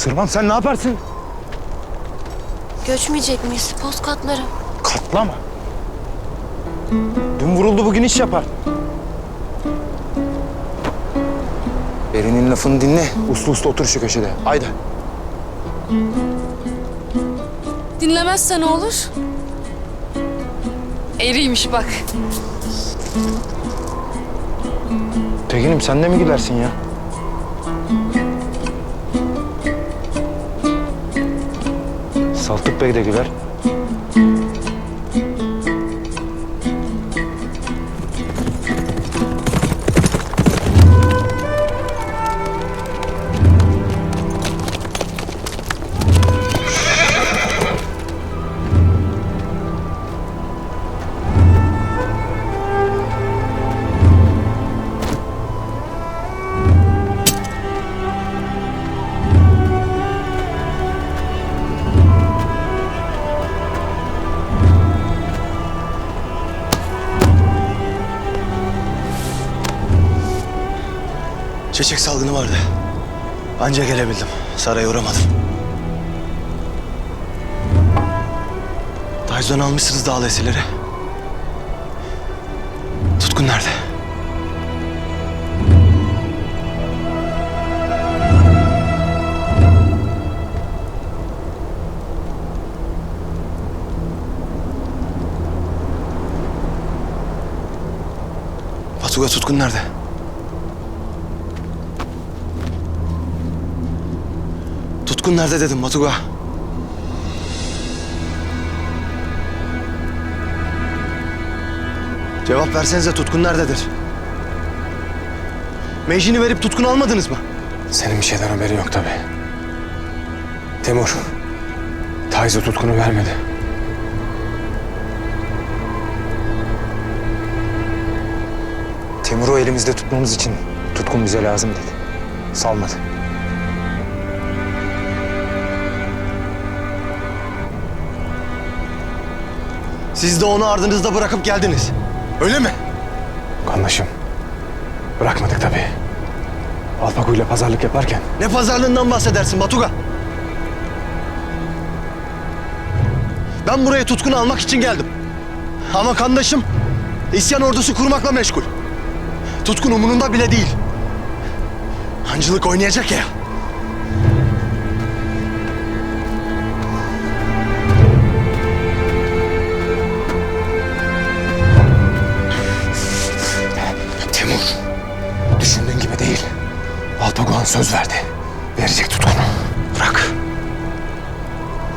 Sırman sen ne yaparsın? Göçmeyecek miyiz? Post katları. Katlama. Dün vuruldu bugün iş yapar. Beri'nin lafını dinle. Uslu uslu otur şu köşede. Haydi. Dinlemezse ne olur? Eriymiş bak. Tekin'im sen de mi gülersin ya? Saltık Bey. Çiçek salgını vardı. Anca gelebildim. Saraya uğramadım. Tayzon almışsınız dağlı esirleri. Tutkun nerede? Batuga Tutkun nerede? Tutkun nerede dedim Batuga? Cevap versenize Tutkun nerededir? Mecini verip Tutkun almadınız mı? Senin bir şeyden haberin yok tabii. Timur, Tayzo tutkunu vermedi. Timur'u elimizde tutmamız için Tutkun bize lazım dedi. Salmadı. Siz de onu ardınızda bırakıp geldiniz. Öyle mi? Kardeşim, bırakmadık tabii. Alpaku'yla pazarlık yaparken Ne pazarlığından bahsedersin Batuga? Ben buraya Tutkun'u almak için geldim. Ama kandaşım isyan ordusu kurmakla meşgul. Tutkun umurunda bile değil. Hancılık oynayacak ya. Alpaguan söz verdi. Verecek tutkunu. Bırak.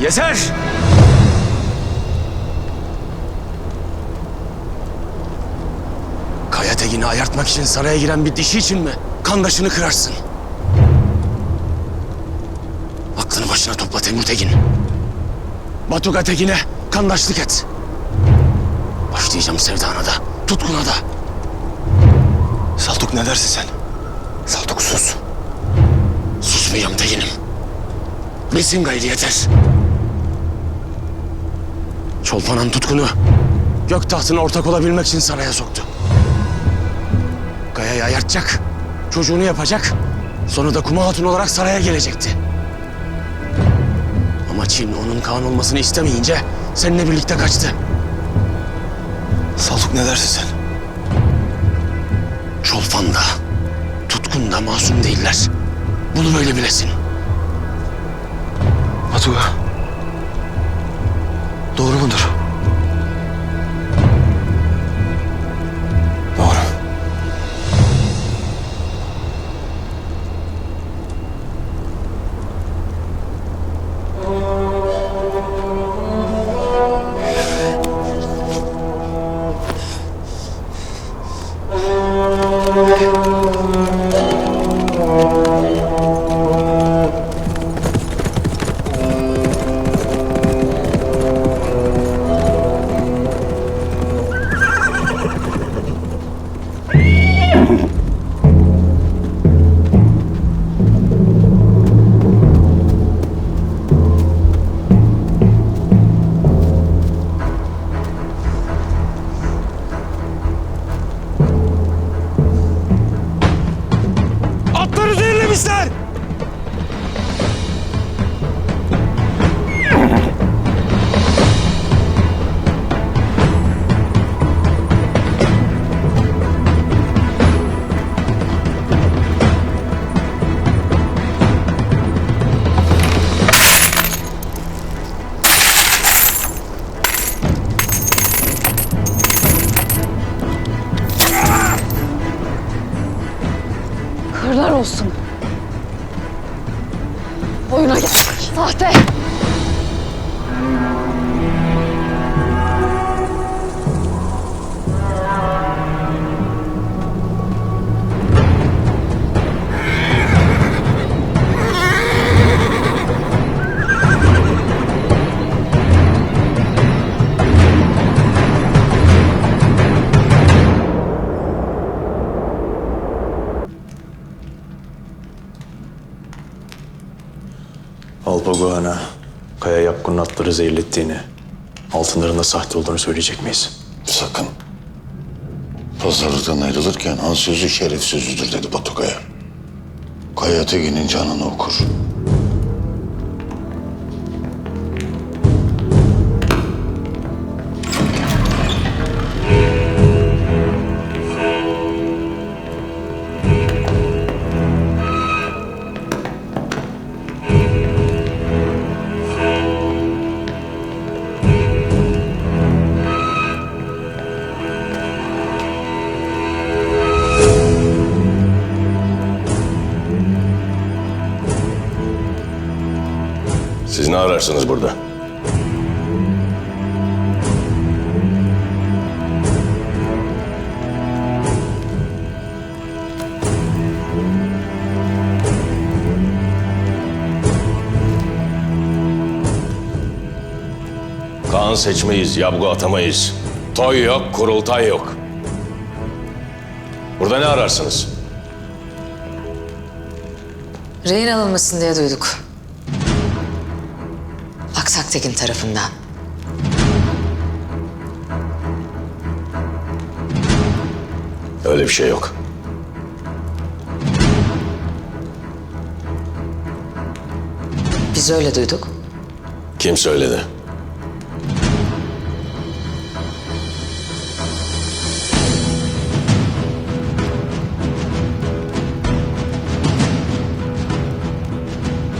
Yeter! Kaya Tegin'i ayartmak için saraya giren bir dişi için mi kandaşını kırarsın? Aklını başına topla Temur Tekin. Batuga Tekin'e kandaşlık et. Başlayacağım sevdana da, tutkuna da. Saltuk ne dersin sen? Saltuk sus. Susmayacağım Tekin'im. Bilsin gayrı yeter. Çolpanan tutkunu gök tahtına ortak olabilmek için saraya soktu. Gaya'yı ayartacak, çocuğunu yapacak, sonra da Kuma Hatun olarak saraya gelecekti. Ama Çin onun Kaan olmasını istemeyince seninle birlikte kaçtı. Saltuk ne dersin sen? Çolpan da, Tutkun da masum değiller. Bulun öyle bilesin. Batuga. Doğru mudur? Doğru. Olsun. Oyuna gel. Sahte. Alpagohan'a Kaya Yapkun'un atları zehirlettiğini, altınların da sahte olduğunu söyleyecek miyiz? Sakın. Pazarlıktan ayrılırken an sözü şeref sözüdür dedi Batu Kaya. Kaya Tekin'in canını okur. Ne ararsınız burada? Kaan seçmeyiz, yabgu atamayız. Toy yok, kurultay yok. Burada ne ararsınız? Rehin alınmasın diye duyduk. Aksaktekin tarafından. Öyle bir şey yok. Biz öyle duyduk. Kim söyledi?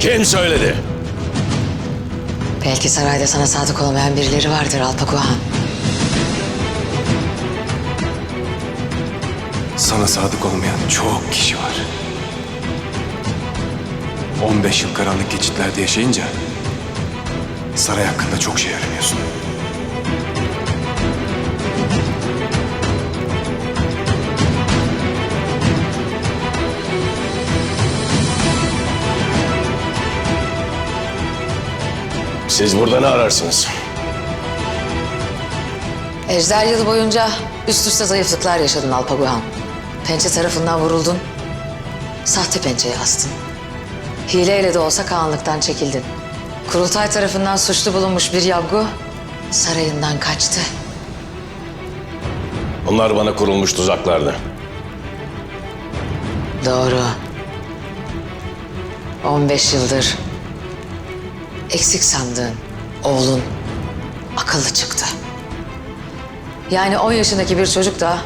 Kim söyledi? Belki sarayda sana sadık olmayan birileri vardır Alpakuhan. Sana sadık olmayan çok kişi var. 15 yıl karanlık geçitlerde yaşayınca saray hakkında çok şey öğreniyorsun. Siz burada ne ararsınız? Ejder yılı boyunca üst üste zayıflıklar yaşadın Alpakuhan. Pençe tarafından vuruldun. Sahte pençeye astın. Hileyle de olsa Kağanlıktan çekildin. Kurultay tarafından suçlu bulunmuş bir yavgu sarayından kaçtı. Bunlar bana kurulmuş tuzaklardı. Doğru. 15 yıldır eksik sandığın oğlun akıllı çıktı. Yani 10 yaşındaki bir çocuk da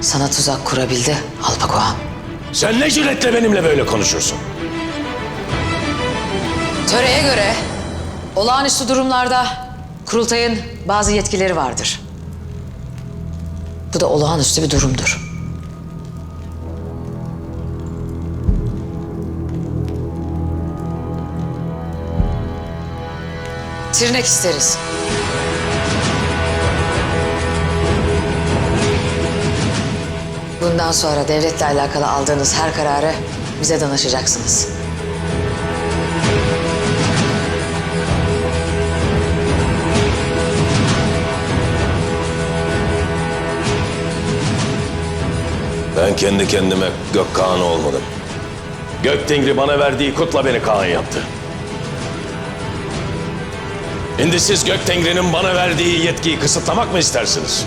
sana tuzak kurabildi Alpakoğan. Sen ne cüretle benimle böyle konuşursun? Töreye göre olağanüstü durumlarda kurultayın bazı yetkileri vardır. Bu da olağanüstü bir durumdur. Tirnek isteriz. Bundan sonra devletle alakalı aldığınız her kararı bize danışacaksınız. Ben kendi kendime gök Kaan'ı olmadım. Gök Tengri bana verdiği kutla beni Kaan yaptı. Şimdi siz Gök Tengri'nin bana verdiği yetkiyi kısıtlamak mı istersiniz?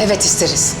Evet isteriz.